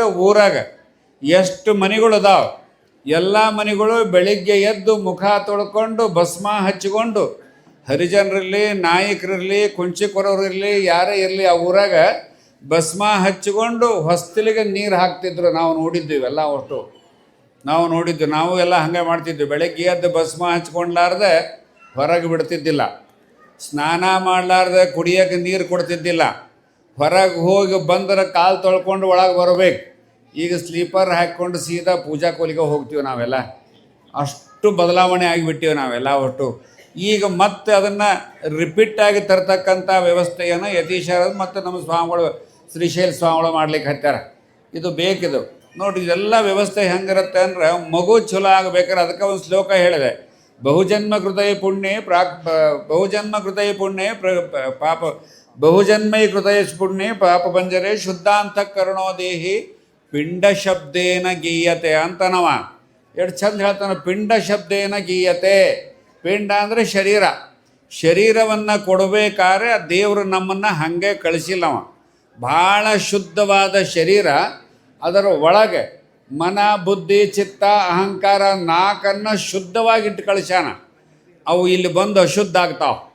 ಊರಾಗ ಎಷ್ಟು ಮನೆಗಳು ಅದಾವ? ಎಲ್ಲ ಮನೆಗಳು ಬೆಳಿಗ್ಗೆ ಎದ್ದು ಮುಖ ತೊಳ್ಕೊಂಡು, ಭಸ್ಮ ಹಚ್ಚಿಕೊಂಡು ಹರಿಜನರಲ್ಲಿ ನಾಯಕರಿರಲಿ, ಕುಂಚಿಕೊರವ್ರಿರಲಿ, ಯಾರೇ ಇರಲಿ ಆ ಊರಾಗ ಭಸ್ಮ ಹಚ್ಚಿಕೊಂಡು ಹೊಸ್ತಿಲಿಗೆ ನೀರು ಹಾಕ್ತಿದ್ರು. ನಾವು ನೋಡಿದ್ದೀವಿ ಎಲ್ಲ ಒಟ್ಟು. ನಾವು ನೋಡಿದ್ದು, ನಾವು ಎಲ್ಲ ಹಾಗೆ ಮಾಡ್ತಿದ್ವಿ. ಬೆಳಗ್ಗೆ ಎದ್ದು ಭಸ್ಮ ಹಚ್ಕೊಂಡ್ಲಾರ್ದೆ ಹೊರಗೆ ಬಿಡ್ತಿದ್ದಿಲ್ಲ. ಸ್ನಾನ ಮಾಡಲಾರ್ದೆ ಕುಡಿಯೋಕೆ ನೀರು ಕೊಡ್ತಿದ್ದಿಲ್ಲ. ಹೊರಗೆ ಹೋಗಿ ಬಂದ್ರೆ ಕಾಲು ತೊಳ್ಕೊಂಡು ಒಳಗೆ ಬರಬೇಕು. ಈಗ ಸ್ಲೀಪರ್ ಹಾಕ್ಕೊಂಡು ಸೀದಾ ಪೂಜಾ ಕೋಲಿಗೆ ಹೋಗ್ತೀವಿ ನಾವೆಲ್ಲ. ಅಷ್ಟು ಬದಲಾವಣೆ ಆಗಿಬಿಟ್ಟಿವಿ ನಾವೆಲ್ಲ ಒಟ್ಟು. ಈಗ ಮತ್ತೆ ಅದನ್ನು ರಿಪೀಟ್ ಆಗಿ ತರ್ತಕ್ಕಂಥ ವ್ಯವಸ್ಥೆಯನ್ನು ಯತೀಶರ ಮತ್ತು ನಮ್ಮ ಸ್ವಾಮಿಗಳು ಶ್ರೀಶೈಲ ಸ್ವಾಮಿಗಳು ಮಾಡ್ಲಿಕ್ಕೆ ಹತ್ಯಾರ. ಇದು ಬೇಕಿದು. ನೋಡಿ, ಇದೆಲ್ಲ ವ್ಯವಸ್ಥೆ ಹೆಂಗಿರುತ್ತೆ ಅಂದ್ರೆ ಮಗು ಚಲೋ ಆಗಬೇಕಾದ್ರೆ ಅದಕ್ಕೆ ಒಂದು ಶ್ಲೋಕ ಹೇಳಿದೆ. ಬಹುಜನ್ಮ ಕೃತಯ ಪುಣ್ಯ ಪ್ರಾಕ್ ಬಹುಜನ್ಮ ಕೃತಯ ಪುಣ್ಯ ಪ್ರ ಪಾಪ ಬಹುಜನ್ಮೈ ಕೃತಯ ಪುಣ್ಯ ಪಾಪ ಬಂಜರೆ ಶುದ್ಧಾಂತ ಕರುಣೋ ದೇಹಿ ಪಿಂಡ ಶಬ್ದೇನ ಗೀಯತೆ ಅಂತನವ. ಎಷ್ಟು ಚಂದ ಹೇಳ್ತಾನ, ಪಿಂಡ ಶಬ್ದೇನ ಗೀಯತೆ. ಪಿಂಡ ಅಂದರೆ ಶರೀರ. ಶರೀರವನ್ನು ಕೊಡಬೇಕಾದ್ರೆ ದೇವರು ನಮ್ಮನ್ನು ಹಾಗೆ ಕಳಿಸಿಲ್ಲವ. ಭಾಳ ಶುದ್ಧವಾದ ಶರೀರ. ಅದರ ಒಳಗೆ ಮನ, ಬುದ್ಧಿ, ಚಿತ್ತ, ಅಹಂಕಾರ ನಾಲ್ಕನ್ನು ಶುದ್ಧವಾಗಿಟ್ಟು ಕಳಿಸ್ಯಾನ. ಅವು ಇಲ್ಲಿ ಬಂದು ಅಶುದ್ಧ ಆಗ್ತಾವ.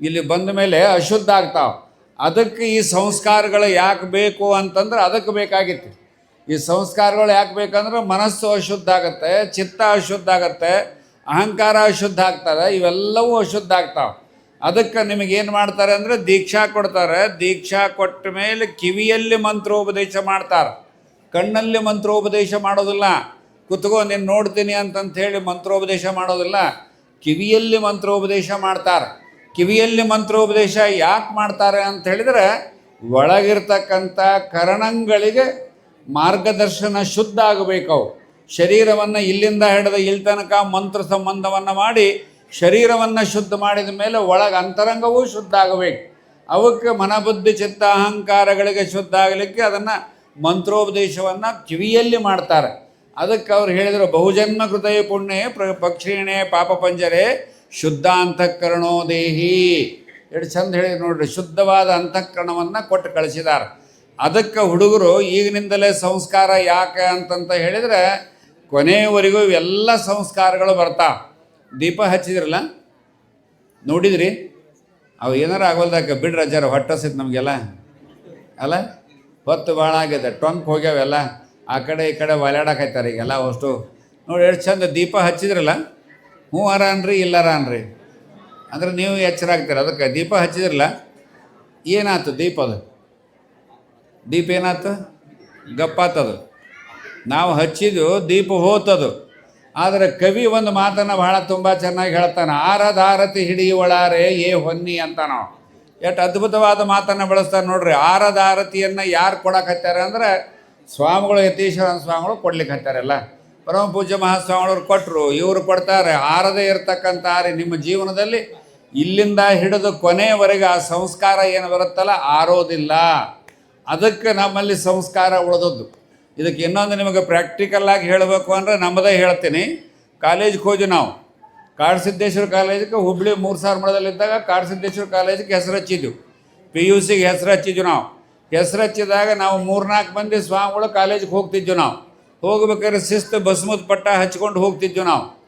ಇಲ್ಲಿ ಬಂದ ಮೇಲೆ ಅಶುದ್ಧ ಆಗ್ತಾವೆ. ಅದಕ್ಕೆ ಈ ಸಂಸ್ಕಾರಗಳು ಯಾಕೆ ಬೇಕು ಅಂತಂದ್ರೆ ಅದಕ್ಕೆ ಬೇಕಾಗಿತ್ತು. ಈ ಸಂಸ್ಕಾರಗಳು ಯಾಕೆ ಬೇಕಂದ್ರೆ ಮನಸ್ಸು ಅಶುದ್ಧ ಆಗುತ್ತೆ, ಚಿತ್ತ ಅಶುದ್ಧ ಆಗುತ್ತೆ, ಅಹಂಕಾರ ಅಶುದ್ಧ ಆಗ್ತಾರೆ, ಇವೆಲ್ಲವೂ ಅಶುದ್ಧ ಆಗ್ತಾವೆ. ಅದಕ್ಕೆ ನಿಮಗೇನು ಮಾಡ್ತಾರೆ ಅಂದರೆ ದೀಕ್ಷಾ ಕೊಡ್ತಾರೆ. ದೀಕ್ಷಾ ಕೊಟ್ಟ ಮೇಲೆ ಕಿವಿಯಲ್ಲಿ ಮಂತ್ರೋಪದೇಶ ಮಾಡ್ತಾರೆ. ಕಣ್ಣಲ್ಲಿ ಮಂತ್ರೋಪದೇಶ ಮಾಡೋದಿಲ್ಲ. ಕುತ್ಕೋ, ನೀನು ನೋಡ್ತೀನಿ ಅಂತಂಥೇಳಿ ಮಂತ್ರೋಪದೇಶ ಮಾಡೋದಿಲ್ಲ. ಕಿವಿಯಲ್ಲಿ ಮಂತ್ರೋಪದೇಶ ಮಾಡ್ತಾರೆ. ಕಿವಿಯಲ್ಲಿ ಮಂತ್ರೋಪದೇಶ ಯಾಕೆ ಮಾಡ್ತಾರೆ ಅಂತ ಹೇಳಿದರೆ, ಒಳಗಿರ್ತಕ್ಕಂಥ ಕರಣಗಳಿಗೆ ಮಾರ್ಗದರ್ಶನ ಶುದ್ಧ ಆಗಬೇಕು ಅವು. ಶರೀರವನ್ನು ಇಲ್ಲಿಂದ ಹಿಡಿದ ಇಲ್ಲಿ ತನಕ ಮಂತ್ರ ಸಂಬಂಧವನ್ನು ಮಾಡಿ, ಶರೀರವನ್ನು ಶುದ್ಧ ಮಾಡಿದ ಮೇಲೆ ಒಳಗೆ ಅಂತರಂಗವೂ ಶುದ್ಧ ಆಗಬೇಕು. ಅವಕ್ಕೆ ಮನಬುದ್ಧಿ, ಚಿತ್ತ, ಅಹಂಕಾರಗಳಿಗೆ ಶುದ್ಧ ಆಗಲಿಕ್ಕೆ ಅದನ್ನು ಮಂತ್ರೋಪದೇಶವನ್ನು ಕಿವಿಯಲ್ಲಿ ಮಾಡ್ತಾರೆ. ಅದಕ್ಕೆ ಅವ್ರು ಹೇಳಿದರು, ಬಹುಜನ್ಮ ಕೃತಯ ಪುಣ್ಯ ಪ್ರ ಪಕ್ಷಿಣೆ ಪಾಪ ಪಂಜರೆ ಶುದ್ಧ ಅಂತಃಕರಣೋ ದೇಹಿ. ಎಷ್ಟು ಚಂದ ಹೇಳಿ ನೋಡ್ರಿ, ಶುದ್ಧವಾದ ಅಂತಃಕರಣವನ್ನು ಕೊಟ್ಟು ಕಳಿಸಿದ್ದಾರೆ ಅದಕ್ಕೆ ಹುಡುಗರು ಈಗಿನಿಂದಲೇ ಸಂಸ್ಕಾರ ಯಾಕೆ ಅಂತಂತ ಹೇಳಿದರೆ ಕೊನೆಯವರೆಗೂ ಇವೆಲ್ಲ ಸಂಸ್ಕಾರಗಳು ಬರ್ತಾ. ದೀಪ ಹಚ್ಚಿದ್ರಲ್ಲ? ನೋಡಿದ್ರಿ? ಅವು ಏನಾರು ಆಗೋಲ್ದಾಕ ಬಿಡ್ರಿ ಅಜ್ಜಾರ ಹೊಟ್ಟಸಿದ್ ನಮಗೆಲ್ಲ. ಅಲ್ಲ? ಹೊತ್ತು ಭಾಳ ಆಗಿದೆ, ಟೊಂಕ್ ಹೋಗ್ಯಾವೆಲ್ಲ ಆ ಕಡೆ ಈ ಕಡೆ ಒಲಾಡಕೈತಾರೆ ಈಗೆಲ್ಲ ಅಷ್ಟು. ನೋಡಿ ಎಷ್ಟು ಚಂದ ದೀಪ ಹಚ್ಚಿದ್ರಲ್ಲ? ಹ್ಞೂ ಅರ ಅನ್ರಿ ಇಲ್ಲರ ಅನ್ರಿ ಅಂದ್ರೆ ನೀವು ಎಚ್ಚರ ಆಗ್ತೀರ? ಅದಕ್ಕೆ ದೀಪ ಹಚ್ಚಿದ್ರಲ್ಲ, ಏನಾಯ್ತು ದೀಪ ಅದು? ದೀಪ ಏನಾಯ್ತು? ಗಪ್ಪಾತದು. ನಾವು ಹಚ್ಚಿದ್ದು ದೀಪ ಹೋತದು. ಆದರೆ ಕವಿ ಒಂದು ಮಾತನ್ನು ಬಹಳ ತುಂಬ ಚೆನ್ನಾಗಿ ಹೇಳ್ತಾನೆ ಆರದ ಆರತಿ ಹಿಡಿಯುವಳಾರೆ ಏ ಹೊನ್ನಿ ಅಂತ ನಾವು. ಎಷ್ಟು ಅದ್ಭುತವಾದ ಮಾತನ್ನು ಬಳಸ್ತಾರೆ ನೋಡ್ರಿ. ಆರದ ಆರತಿಯನ್ನು ಯಾರು ಹತ್ತಾರೆ ಅಂದರೆ, ಸ್ವಾಮಿಗಳು, ಯತೀಶ್ವರನ ಸ್ವಾಮಿಗಳು ಕೊಡ್ಲಿಕ್ಕೆ ಹತ್ತಾರಲ್ಲ ಪರಮ ಪೂಜ್ಯ ಮಹಾಸ್ವಾಮಿಗಳವ್ರು ಕೊಟ್ಟರು ಇವರು ಕೊಡ್ತಾರೆ. ಆರದೇ ಇರತಕ್ಕಂಥ ನಿಮ್ಮ ಜೀವನದಲ್ಲಿ ಇಲ್ಲಿಂದ ಹಿಡಿದು ಕೊನೆಯವರೆಗೆ ಆ ಸಂಸ್ಕಾರ ಏನು ಬರುತ್ತಲ್ಲ ಆರೋದಿಲ್ಲ ಅದಕ್ಕೆ ನಮ್ಮಲ್ಲಿ ಸಂಸ್ಕಾರ ಉಳಿದದ್ದು. ಇದಕ್ಕೆ ಇನ್ನೊಂದು ನಿಮಗೆ ಪ್ರಾಕ್ಟಿಕಲ್ ಆಗಿ ಹೇಳಬೇಕು ಅಂದರೆ ನಮ್ಮದೇ ಹೇಳ್ತೀನಿ. ಕಾಲೇಜ್ಗೆ ಹೋದ್ವಿ ನಾವು. ಕಾಡಸಿದ್ದೇಶ್ವರ ಕಾಲೇಜಿಗೆ ಹುಬ್ಳಿ ಮೂರು ಸಾವಿರ ಮಠದಲ್ಲಿದ್ದಾಗ ಕಾಡಸಿದ್ದೇಶ್ವರ ಕಾಲೇಜಿಗೆ ಹೆಸರು ಹಚ್ಚಿದ್ವು. ಪಿ ಯು ಸಿಗೆ ಹೆಸರು ಹಚ್ಚಿದ್ವಿ ನಾವು. ಹೆಸರು ಹಚ್ಚಿದಾಗ ನಾವು ಮೂರ್ನಾಲ್ಕು ಮಂದಿ ಸ್ವಾಮಿಗಳು ಕಾಲೇಜಿಗೆ ಹೋಗ್ತಿದ್ವಿ ನಾವು. ಹೋಗ್ಬೇಕಾದ್ರೆ ಶಿಸ್ತು ಬಸ್ಮದ್ ಪಟ್ಟ ಹಚ್ಕೊಂಡು ಹೋಗ್ತಿದ್ವಿ ನಾವು.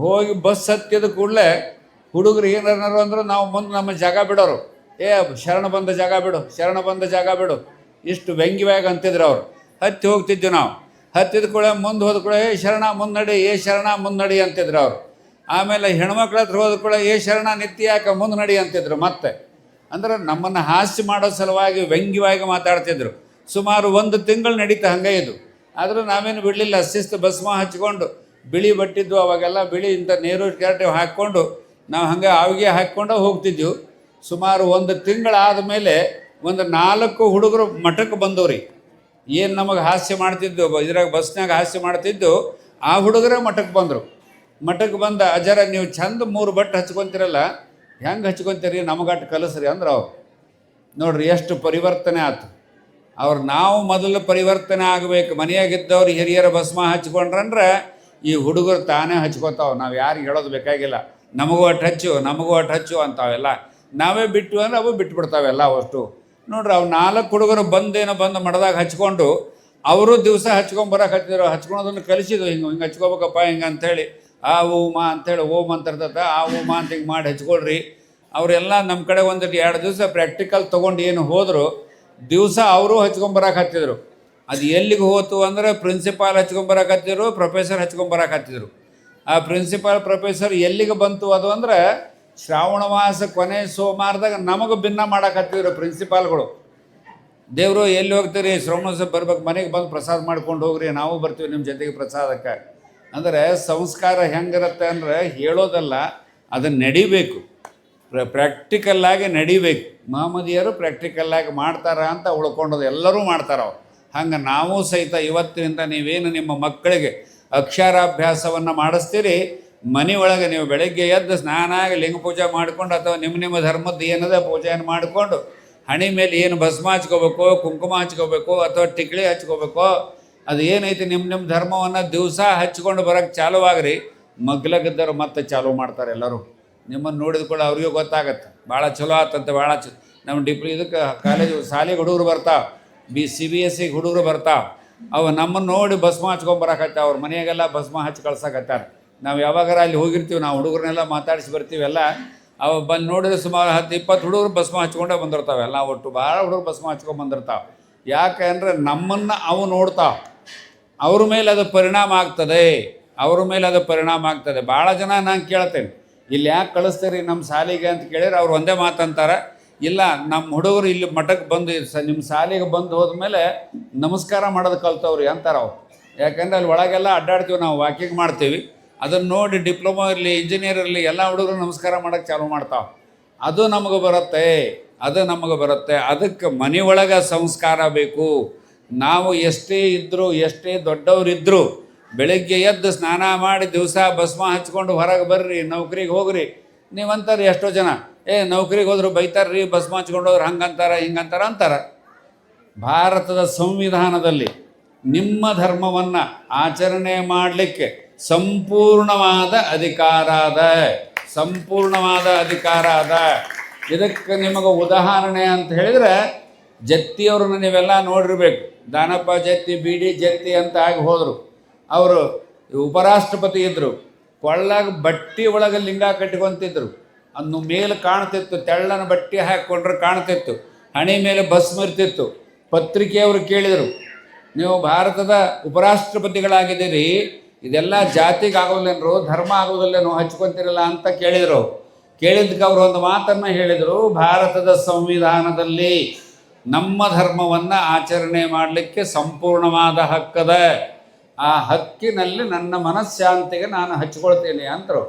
ಹೋಗಿ ಬಸ್ ಹತ್ತಿದ ಕೂಡಲೇ ಹುಡುಗರು ಏನಾರು ಅಂದ್ರೆ ನಾವು ಮುಂದೆ ನಮ್ಮ ಜಾಗ ಬಿಡೋರು. ಏ, ಶರಣ ಬಂದ ಜಾಗ ಬಿಡು, ಶರಣ ಬಂದ ಜಾಗ ಬಿಡು. ಇಷ್ಟು ವ್ಯಂಗ್ಯವಾಗಿ ಅಂತಿದ್ರು ಅವ್ರು. ಹತ್ತಿ ಹೋಗ್ತಿದ್ವಿ ನಾವು. ಹತ್ತಿದ ಕೂಡ ಮುಂದೆ ಹೋದ ಕೂಡ ಏ, ಶರಣ ಮುನ್ನಡಿ ಏ, ಶರಣ ಮುನ್ನಡಿ ಅಂತಿದ್ರು ಅವರು. ಆಮೇಲೆ ಹೆಣ್ಮಕ್ಳ ಹತ್ರ ಹೋದ ಕೂಡ ಏ, ಶರಣ, ನಿತ್ಯ ಯಾಕೆ ಮುಂದೆ ಅಂತಿದ್ರು ಮತ್ತೆ. ಅಂದ್ರೆ ನಮ್ಮನ್ನು ಹಾಸ್ಯ ಮಾಡೋ ಸಲುವಾಗಿ ವ್ಯಂಗ್ಯವಾಗಿ ಮಾತಾಡ್ತಿದ್ರು. ಸುಮಾರು ಒಂದು ತಿಂಗಳು ನಡೀತಾ ಹಂಗೆ ಇದು. ಆದರೂ ನಾವೇನು ಬಿಡಲಿಲ್ಲ, ಶಿಸ್ತು ಭಸ್ಮ ಹಚ್ಕೊಂಡು ಬಿಳಿ ಬಟ್ಟಿದ್ದು ಅವಾಗೆಲ್ಲ ಬಿಳಿ ಇಂಥ ನೀರು ಕ್ಯಾರೆಟ್ ಹಾಕ್ಕೊಂಡು ನಾವು ಹಾಗೆ ಆವಿಗೆ ಹಾಕ್ಕೊಂಡು ಹೋಗ್ತಿದ್ದೆವು ಸುಮಾರು ಒಂದು ತಿಂಗಳಾದ ಮೇಲೆ ಒಂದು ನಾಲ್ಕು ಹುಡುಗರು ಮಠಕ್ಕೆ ಬಂದವ್ರಿ. ಏನು ನಮಗೆ ಹಾಸ್ಯ ಮಾಡ್ತಿದ್ದು ಇದ್ರಾಗ ಬಸ್ನಾಗ ಹಾಸ್ಯ ಮಾಡ್ತಿದ್ದು ಆ ಹುಡುಗರೇ ಮಠಕ್ಕೆ ಬಂದರು. ಮಠಕ್ಕೆ ಬಂದ, ಅಜರ, ನೀವು ಚಂದ ಮೂರು ಬಟ್ಟೆ ಹಚ್ಕೊತಿರಲ್ಲ, ಹೆಂಗೆ ಹಚ್ಕೊತೀರಿ ನಮಗಟ್ಟು ಕಲಿಸ್ರಿ ಅಂದ್ರೆ ಅವ್ರು. ನೋಡ್ರಿ, ಎಷ್ಟು ಪರಿವರ್ತನೆ ಆಯ್ತು ಅವ್ರು ನಾವು ಮೊದಲು ಪರಿವರ್ತನೆ ಆಗಬೇಕು. ಮನೆಯಾಗಿದ್ದವ್ರು ಹಿರಿಯರ ಭಸ್ಮ ಹಚ್ಕೊಂಡ್ರಂದ್ರೆ ಈ ಹುಡುಗರು ತಾನೇ ಹಚ್ಕೋತಾವೆ. ನಾವು ಯಾರಿಗೆ ಹೇಳೋದು ಬೇಕಾಗಿಲ್ಲ. ನಮಗೂ ಅಟ್ ಹಚ್ಚು, ನಮಗೂ ಅಟ್ ಹಚ್ಚು ಅಂತಾವೆಲ್ಲ. ನಾವೇ ಬಿಟ್ಟು ಅಂದ್ರೆ ಅವು ಬಿಟ್ಟು ಬಿಡ್ತಾವೆಲ್ಲ ಅವಷ್ಟು. ನೋಡ್ರಿ ಅವು ನಾಲ್ಕು ಹುಡುಗರು ಬಂದೇನೋ ಬಂದು ಮಡದಾಗ ಹಚ್ಕೊಂಡು, ಅವರು ದಿವಸ ಹಚ್ಕೊಂಡು ಬರೋಕೆ ಹಚ್ಚಿದ್ರು ಹಚ್ಕೊಳೋದನ್ನು ಕಲಿಸಿದ್ರು. ಹಿಂಗೆ ಹಿಂಗೆ ಹಚ್ಕೋಬೇಕಪ್ಪ, ಹಿಂಗೆ ಅಂಥೇಳಿ. ಆ ಓಮಾ ಮಾ ಅಂತೇಳಿ ಓಮ್ ಅಂತ ಇರ್ತೈತೆ ಆ ಓಮಾ ಅಂತ ಹಿಂಗೆ ಮಾಡಿ ಹಚ್ಕೊಳ್ರಿ. ಅವರೆಲ್ಲ ನಮ್ಮ ಕಡೆ ಒಂದು ಎರಡು ದಿವಸ ಪ್ರಾಕ್ಟಿಕಲ್ ತೊಗೊಂಡು ಏನು ಹೋದರು ದಿವಸ ಅವರು ಹಚ್ಕೊಂಬರಕ್ಕೆ ಹತ್ತಿದ್ರು. ಅದು ಎಲ್ಲಿಗೆ ಹೋತು ಅಂದ್ರೆ ಪ್ರಿನ್ಸಿಪಾಲ್ ಹಚ್ಕೊಂಬರಕ್ಕೆ ಹತ್ತಿದ್ರು, ಪ್ರೊಫೆಸರ್ ಹಚ್ಕೊಂಬರಕ್ಕೆ ಹತ್ತಿದ್ರು. ಆ ಪ್ರಿನ್ಸಿಪಾಲ್, ಪ್ರೊಫೆಸರ್ ಎಲ್ಲಿಗೆ ಬಂತು ಅದು ಅಂದ್ರೆ ಶ್ರಾವಣ ಮಾಸ ಕೊನೆ ಸೋಮವಾರದಾಗ ನಮಗೆ ಭಿನ್ನ ಮಾಡಕ್ಕೆ ಹತ್ತಿದ್ರು ಪ್ರಿನ್ಸಿಪಾಲ್ಗಳು. ದೇವರು ಎಲ್ಲಿ ಹೋಗ್ತೀರಿ? ಶ್ರವಣ ಬರ್ಬೇಕು, ಮನೆಗೆ ಬಂದು ಪ್ರಸಾದ ಮಾಡ್ಕೊಂಡು ಹೋಗ್ರಿ, ನಾವು ಬರ್ತೀವಿ ನಿಮ್ಮ ಜೊತೆಗೆ ಪ್ರಸಾದಕ್ಕೆ. ಅಂದರೆ ಸಂಸ್ಕಾರ ಹೆಂಗಿರುತ್ತೆ ಅಂದರೆ ಹೇಳೋದಲ್ಲ ಅದನ್ನು ನಡಿಬೇಕು. ಪ್ರ ಪ್ರಾಕ್ಟಿಕಲ್ಲಾಗಿ ನಡಿಬೇಕು. ಮಹಮ್ಮದಿಯರು ಪ್ರಾಕ್ಟಿಕಲ್ಲಾಗಿ ಮಾಡ್ತಾರ ಅಂತ ಉಳ್ಕೊಂಡೋದು ಎಲ್ಲರೂ ಮಾಡ್ತಾರ ಅವ್ರು. ಹಂಗೆ ನಾವು ಸಹಿತ ಇವತ್ತಿನಿಂದ ನೀವೇನು ನಿಮ್ಮ ಮಕ್ಕಳಿಗೆ ಅಕ್ಷರಾಭ್ಯಾಸವನ್ನು ಮಾಡಿಸ್ತೀರಿ? ಮನೆ ಒಳಗೆ ನೀವು ಬೆಳಗ್ಗೆ ಎದ್ದು ಸ್ನಾನ ಆಗಿ ಲಿಂಗ ಪೂಜೆ ಮಾಡಿಕೊಂಡು ಅಥವಾ ನಿಮ್ಮ ನಿಮ್ಮ ಧರ್ಮದ್ದು ಏನದ ಪೂಜೆಯನ್ನು ಮಾಡಿಕೊಂಡು ಹಣಿ ಮೇಲೆ ಏನು ಭಸ್ಮ ಹಚ್ಕೋಬೇಕು, ಕುಂಕುಮ ಹಚ್ಕೋಬೇಕು ಅಥವಾ ಟಿಕ್ಳಿ ಹಚ್ಕೋಬೇಕು, ಅದು ಏನೈತಿ ನಿಮ್ಮ ನಿಮ್ಮ ಧರ್ಮವನ್ನು ದಿವಸ ಹಚ್ಕೊಂಡು ಬರೋಕ್ಕೆ ಚಾಲುವಾಗ್ರಿ. ಮಗ್ಲಗದ್ದರು ಮತ್ತೆ ಚಾಲು ಮಾಡ್ತಾರೆ ಎಲ್ಲರೂ. ನಿಮ್ಮನ್ನು ನೋಡಿದ ಕೂಡ ಅವ್ರಿಗೂ ಗೊತ್ತಾಗತ್ತೆ. ಭಾಳ ಚಲೋ ಆತಂತೆ, ಭಾಳ ಚ, ನಮ್ಮ ಡಿಪ್ಲಿ, ಇದಕ್ಕೆ ಕಾಲೇಜು ಶಾಲೆಗೆ ಹುಡುಗರು ಬರ್ತಾವೆ, ಬಿ ಸಿ ಬಿ ಎಸ್ ಸಿಗೆ ಹುಡುಗರು ಬರ್ತಾವೆ. ಅವು ನಮ್ಮನ್ನು ನೋಡಿ ಭಸ್ಮ ಹಚ್ಕೊಂಬರಕತ್ತ ಅವ್ರ ಮನೆಯಾಗೆಲ್ಲ ಭಸ್ಮ ಹಚ್ಚಿ ಕಳ್ಸಕತ್ತಾರ ನಾವು ಯಾವಾಗಾರ ಅಲ್ಲಿ ಹೋಗಿರ್ತೀವಿ, ನಾವು ಹುಡುಗರನ್ನೆಲ್ಲ ಮಾತಾಡಿಸಿ ಬರ್ತೀವೆಲ್ಲ ಅವು ಬಂದು ನೋಡಿದ್ರೆ ಸುಮಾರು ಹತ್ತು ಇಪ್ಪತ್ತು ಹುಡುಗರು ಭಸ್ಮ ಹಚ್ಕೊಂಡೇ ಬಂದಿರ್ತಾವೆ ಎಲ್ಲ, ಒಟ್ಟು ಭಾಳ ಹುಡುಗರು ಭಸ್ಮ ಹಚ್ಕೊಂಡು ಬಂದಿರ್ತಾವೆ. ಯಾಕೆ ಅಂದರೆ ನಮ್ಮನ್ನು ಅವು ನೋಡ್ತಾವೆ. ಅವ್ರ ಮೇಲೆ ಅದು ಪರಿಣಾಮ ಆಗ್ತದೆ, ಅವ್ರ ಮೇಲೆ ಅದು ಪರಿಣಾಮ ಆಗ್ತದೆ. ಭಾಳ ಜನ ನಾನು ಕೇಳ್ತೇನೆ. ಇಲ್ಲಿ ಯಾಕೆ ಕಳಿಸ್ತೀರಿ ನಮ್ಮ ಶಾಲೆಗೆ ಅಂತ ಕೇಳಿದ್ರೆ ಅವ್ರು ಒಂದೇ ಮಾತಂತಾರೆ. ಇಲ್ಲ ನಮ್ಮ ಹುಡುಗರು ಇಲ್ಲಿ ಮಠಕ್ಕೆ ಬಂದು, ಸ ನಿಮ್ಮ ಶಾಲೆಗೆ ಬಂದು ಹೋದ್ಮೇಲೆ ನಮಸ್ಕಾರ ಮಾಡೋದು ಕಲ್ತವ್ರಿ ಅಂತಾರೆ ಅವ್ರು. ಯಾಕಂದ್ರೆ ಅಲ್ಲಿ ಒಳಗೆಲ್ಲ ಅಡ್ಡಾಡ್ತೀವಿ ನಾವು, ವಾಕಿಂಗ್ ಮಾಡ್ತೀವಿ. ಅದನ್ನು ನೋಡಿ ಡಿಪ್ಲೊಮಾ ಇರಲಿ, ಇಂಜಿನಿಯರ್ ಇರಲಿ, ಎಲ್ಲ ಹುಡುಗರು ನಮಸ್ಕಾರ ಮಾಡೋಕ್ಕೆ ಚಾಲು ಮಾಡ್ತಾವೆ. ಅದು ನಮಗೆ ಬರುತ್ತೆ, ಅದು ನಮಗೆ ಬರುತ್ತೆ. ಅದಕ್ಕೆ ಮನೆ ಒಳಗೆ ಸಂಸ್ಕಾರ ಬೇಕು. ನಾವು ಎಷ್ಟೇ ಇದ್ದರೂ ಎಷ್ಟೇ ದೊಡ್ಡವರಿದ್ದರೂ ಬೆಳಗ್ಗೆ ಎದ್ದು ಸ್ನಾನ ಮಾಡಿ ದಿವಸ ಭಸ್ಮ ಹಚ್ಕೊಂಡು ಹೊರಗೆ ಬರ್ರಿ, ನೌಕರಿಗೆ ಹೋಗ್ರಿ. ನೀವಂತಾರೆ ಎಷ್ಟೋ ಜನ. ಏ, ನೌಕರಿಗೆ ಹೋದ್ರು ಬೈತಾರ್ರಿ, ಭಸ್ಮ ಹಚ್ಕೊಂಡು ಹೋದ್ರೆ ಹಂಗಂತಾರ, ಹಿಂಗಂತಾರ ಅಂತಾರ. ಭಾರತದ ಸಂವಿಧಾನದಲ್ಲಿ ನಿಮ್ಮ ಧರ್ಮವನ್ನು ಆಚರಣೆ ಮಾಡಲಿಕ್ಕೆ ಸಂಪೂರ್ಣವಾದ ಅಧಿಕಾರ ಅದ. ಸಂಪೂರ್ಣವಾದ ಅಧಿಕಾರ ಅದ. ಇದಕ್ಕೆ ನಿಮಗೆ ಉದಾಹರಣೆ ಅಂತ ಹೇಳಿದ್ರೆ ಜತ್ತಿಯವ್ರನ್ನ ನೀವೆಲ್ಲ ನೋಡಿರ್ಬೇಕು. ದಾನಪ್ಪ ಜತ್ತಿ, ಬಿ ಡಿ ಜತ್ತಿ ಅಂತ ಆಗಿ ಹೋದರು. ಅವರು ಉಪರಾಷ್ಟ್ರಪತಿ ಇದ್ದರು ಕೊಳ್ಳಾಗ ಬಟ್ಟಿ ಒಳಗೆ ಲಿಂಗ ಕಟ್ಟಿಕೊಂತಿದ್ರು. ಅನ್ನು ಮೇಲೆ ಕಾಣ್ತಿತ್ತು, ತೆಳ್ಳನ ಬಟ್ಟೆ ಹಾಕ್ಕೊಂಡ್ರೆ ಕಾಣ್ತಿತ್ತು. ಹಣೆ ಮೇಲೆ ಬಸ್ ಮರ್ತಿತ್ತು ಪತ್ರಿಕೆಯವರು ಕೇಳಿದರು, ನೀವು ಭಾರತದ ಉಪರಾಷ್ಟ್ರಪತಿಗಳಾಗಿದ್ದೀರಿ, ಇದೆಲ್ಲ ಜಾತಿಗೆ ಆಗೋದಿಲ್ಲೇನೋ ಧರ್ಮ ಆಗೋದಿಲ್ಲೇನೋ ಹಚ್ಕೊತಿರಲ್ಲ ಅಂತ ಕೇಳಿದರು. ಕೇಳಿದ್ದಕ್ಕೆ ಅವರು ಒಂದು ಮಾತನ್ನು ಹೇಳಿದರು, ಭಾರತದ ಸಂವಿಧಾನದಲ್ಲಿ ನಮ್ಮ ಧರ್ಮವನ್ನು ಆಚರಣೆ ಮಾಡಲಿಕ್ಕೆ ಸಂಪೂರ್ಣವಾದ ಹಕ್ಕದ. ಆ ಹಕ್ಕಿನಲ್ಲಿ ನನ್ನ ಮನಃಶಾಂತಿಗೆ ನಾನು ಹಚ್ಕೊಳ್ತೇನೆ ಅಂತರು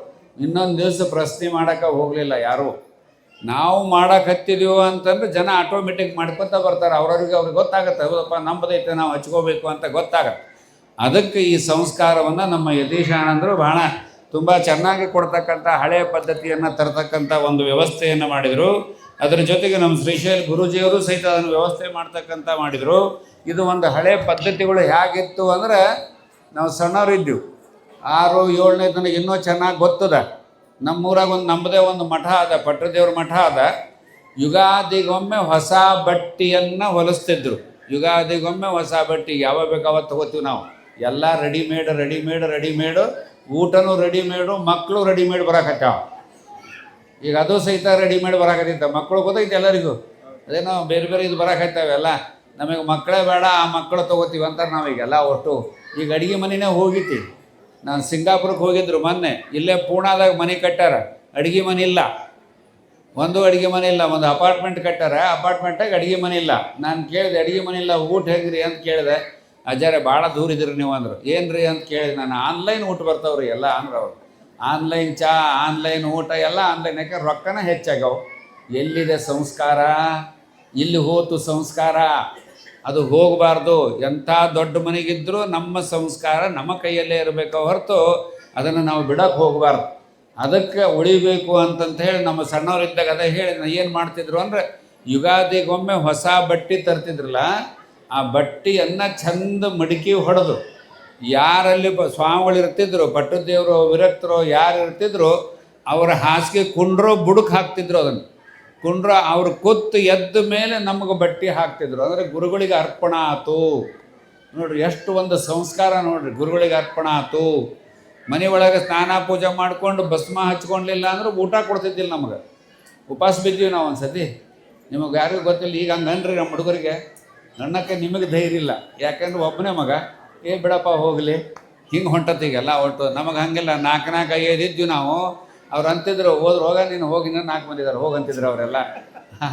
ಇನ್ನೊಂದು ದಿವಸ ಪ್ರಶ್ನೆ ಮಾಡೋಕೆ ಹೋಗಲಿಲ್ಲ ಯಾರು. ನಾವು ಮಾಡಕ್ಕೆ ಹತ್ತಿದೀವೋ ಅಂತಂದ್ರೆ ಜನ ಆಟೋಮೆಟಿಕ್ ಮಾಡ್ಕೊತ ಬರ್ತಾರೆ. ಅವ್ರವ್ರಿಗೆ ಅವ್ರಿಗೆ ಗೊತ್ತಾಗುತ್ತೆ. ಹೌದಪ್ಪ, ನಂಬದೈತೆ, ನಾವು ಹಚ್ಕೋಬೇಕು ಅಂತ ಗೊತ್ತಾಗತ್ತೆ. ಅದಕ್ಕೆ ಈ ಸಂಸ್ಕಾರವನ್ನು ನಮ್ಮ ಯತೀಶಾನಂದರು ಬಹಳ ತುಂಬ ಚೆನ್ನಾಗಿ ಕೊಡ್ತಕ್ಕಂಥ ಹಳೆಯ ಪದ್ಧತಿಯನ್ನು ತರತಕ್ಕಂಥ ಒಂದು ವ್ಯವಸ್ಥೆಯನ್ನು ಮಾಡಿದರು. ಅದರ ಜೊತೆಗೆ ನಮ್ಮ ಶ್ರೀಶೈಲ್ ಗುರುಜಿಯವರು ಸಹಿತ ಅದನ್ನು ವ್ಯವಸ್ಥೆ ಮಾಡ್ತಕ್ಕಂಥ ಮಾಡಿದರು. ಇದು ಒಂದು ಹಳೆಯ ಪದ್ಧತಿಗಳು ಹೇಗಿತ್ತು ಅಂದರೆ ನಾವು ಸಣ್ಣವರಿದ್ದೆವು ಆರು ಏಳನೇ ತನಕ ಇನ್ನೂ ಚೆನ್ನಾಗಿ ಗೊತ್ತದ. ನಮ್ಮೂರಾಗ ಒಂದು ನಮ್ಮದೇ ಒಂದು ಮಠ ಅದ ಪಟ್ಟದೇವ್ರ ಮಠ ಅದ. ಯುಗಾದಿಗೊಮ್ಮೆ ಹೊಸ ಬಟ್ಟೆಯನ್ನು ಹೊಲಿಸ್ತಿದ್ರು. ಯುಗಾದಿಗೊಮ್ಮೆ ಹೊಸ ಬಟ್ಟೆ ಯಾವಾಗ ಬೇಕು ಅವತ್ತು ತಗೋತೀವಿ ನಾವು? ಎಲ್ಲ ರೆಡಿಮೇಡ್ ರೆಡಿಮೇಡ್ ರೆಡಿಮೇಡು ಊಟನೂ ರೆಡಿಮೇಡು ಮಕ್ಕಳು ರೆಡಿಮೇಡ್ ಬರಕತ್ತಾವ. ಈಗ ಅದು ಸಹಿತ ರೆಡಿಮೇಡ್ ಬರಾಕತ್ತಿತ್ತ. ಮಕ್ಕಳು ಗೊತ್ತೈತೆ ಎಲ್ಲರಿಗೂ? ಅದೇನೋ ಬೇರೆ ಬೇರೆ ಇದು ಬರಾಕತ್ತಾವೆಲ್ಲ ನಮಗೆ ಮಕ್ಕಳೇ ಬೇಡ, ಆ ಮಕ್ಕಳು ತೊಗೋತೀವಿ ಅಂತಾರೆ ನಾವೀಗೆಲ್ಲ ಒಟ್ಟು ಈಗ ಅಡುಗೆ ಮನೆನೇ ಹೋಗಿತಿ ನಾನು ಸಿಂಗಾಪುರಕ್ಕೆ ಹೋಗಿದ್ರು ಮೊನ್ನೆ. ಇಲ್ಲೇ ಪೂಣಾದಾಗ ಮನೆ ಕಟ್ಟಾರ. ಅಡುಗೆ ಮನೆ ಇಲ್ಲ. ಒಂದು ಅಡುಗೆ ಮನೆ ಇಲ್ಲ, ಒಂದು ಅಪಾರ್ಟ್ಮೆಂಟ್ ಕಟ್ಟಾರ. ಅಪಾರ್ಟ್ಮೆಂಟಾಗ ಅಡುಗೆ ಮನೆ ಇಲ್ಲ. ನಾನು ಕೇಳಿದೆ, ಅಡುಗೆ ಮನೆ ಇಲ್ಲ, ಊಟ ಹೆಂಗ್ರಿ? ಅಂತ ಕೇಳಿದೆ. ಅಜ್ಜಾರೆ ಭಾಳ ದೂರ ಇದ್ರಿ ನೀವು ಅಂದರು. ಏನು ರೀ ಅಂತ ಕೇಳಿದೆ. ನಾನು ಆನ್ಲೈನ್ ಊಟ ಬರ್ತಾವ್ರಿ ಎಲ್ಲ ಅಂದ್ರೆ ಅವ್ರು. ಆನ್ಲೈನ್ ಚಾ, ಆನ್ಲೈನ್ ಊಟ ಎಲ್ಲ ಆನ್ಲೈನ್. ಯಾಕೆ ರೊಕ್ಕನ ಹೆಚ್ಚಾಗವು ಎಲ್ಲಿದೆ ಸಂಸ್ಕಾರ? ಇಲ್ಲಿ ಹೋತು ಸಂಸ್ಕಾರ. ಅದು ಹೋಗಬಾರ್ದು. ಎಂಥ ದೊಡ್ಡ ಮನೆಗಿದ್ದರೂ ನಮ್ಮ ಸಂಸ್ಕಾರ ನಮ್ಮ ಕೈಯಲ್ಲೇ ಇರಬೇಕು ಹೊರತು ಅದನ್ನು ನಾವು ಬಿಡಕ್ಕೆ ಹೋಗಬಾರ್ದು. ಅದಕ್ಕೆ ಉಳಿಬೇಕು ಅಂತಂತ ಹೇಳಿ ನಮ್ಮ ಸಣ್ಣವರಿದ್ದಾಗ ಅದೇ ಹೇಳಿ ಏನು ಮಾಡ್ತಿದ್ರು ಅಂದರೆ ಯುಗಾದಿಗೊಮ್ಮೆ ಹೊಸ ಬಟ್ಟೆ ತರ್ತಿದ್ರಲ್ಲ, ಆ ಬಟ್ಟೆಯನ್ನು ಚಂದ ಮಡಿಕೆ ಹೊಡೆದು, ಯಾರಲ್ಲಿ ಸ್ವಾಮಿಗಳು ಇರ್ತಿದ್ರು, ಪಟ್ಟದೇವರು ವಿರಕ್ತರು ಯಾರು ಇರ್ತಿದ್ರು, ಅವರ ಹಾಸಿಗೆ ಕುಂಡ್ರೋ ಬುಡಕ್ಕೆ ಹಾಕ್ತಿದ್ರು ಅದನ್ನು. ಕುಂಡ್ರ ಅವರು ಕೊತ್ತು ಎದ್ದ ಮೇಲೆ ನಮಗೆ ಬಟ್ಟೆ ಹಾಕ್ತಿದ್ರು. ಅಂದರೆ ಗುರುಗಳಿಗೆ ಅರ್ಪಣ ಆತು. ನೋಡ್ರಿ, ಎಷ್ಟು ಒಂದು ಸಂಸ್ಕಾರ ನೋಡ್ರಿ, ಗುರುಗಳಿಗೆ ಅರ್ಪಣ ಆತು. ಮನೆ ಒಳಗೆ ಸ್ನಾನ ಪೂಜೆ ಮಾಡ್ಕೊಂಡು ಭಸ್ಮ ಹಚ್ಕೊಂಡಿಲ್ಲ ಅಂದ್ರೆ ಊಟ ಕೊಡ್ತಿದ್ದಿಲ್ಲ ನಮಗೆ. ಉಪವಾಸ ಬಿದ್ದೀವಿ ನಾವು ಒಂದ್ಸತಿ. ನಿಮಗೆ ಯಾರಿಗೂ ಗೊತ್ತಿಲ್ಲ, ಈಗ ಹಂಗೆ ಅನ್ರಿ ನಮ್ಮ ಹುಡುಗರಿಗೆ. ನನ್ನಕ್ಕೆ ನಿಮಗೆ ಧೈರ್ಯ ಇಲ್ಲ. ಯಾಕಂದ್ರೆ ಒಬ್ಬನೇ ಮಗ, ಏ ಬಿಡಪ್ಪ ಹೋಗಲಿ. ಹಿಂಗೆ ಹೊಂಟತ್ತೀಗೆಲ್ಲ ಒಟ್ಟು, ನಮಗೆ ಹಂಗಿಲ್ಲ. ನಾಲ್ಕು ನಾಲ್ಕು ಐದು ಇದ್ವಿ ನಾವು. ಅವ್ರು ಅಂತಿದ್ರು, ಹೋದ್ರು, ಹೋಗ, ನೀನು ಹೋಗಿ ಇನ್ನೂ ನಾಲ್ಕು ಮಂದಿ ಹೋಗಿ ಅಂತಿದ್ರು ಅವರೆಲ್ಲ.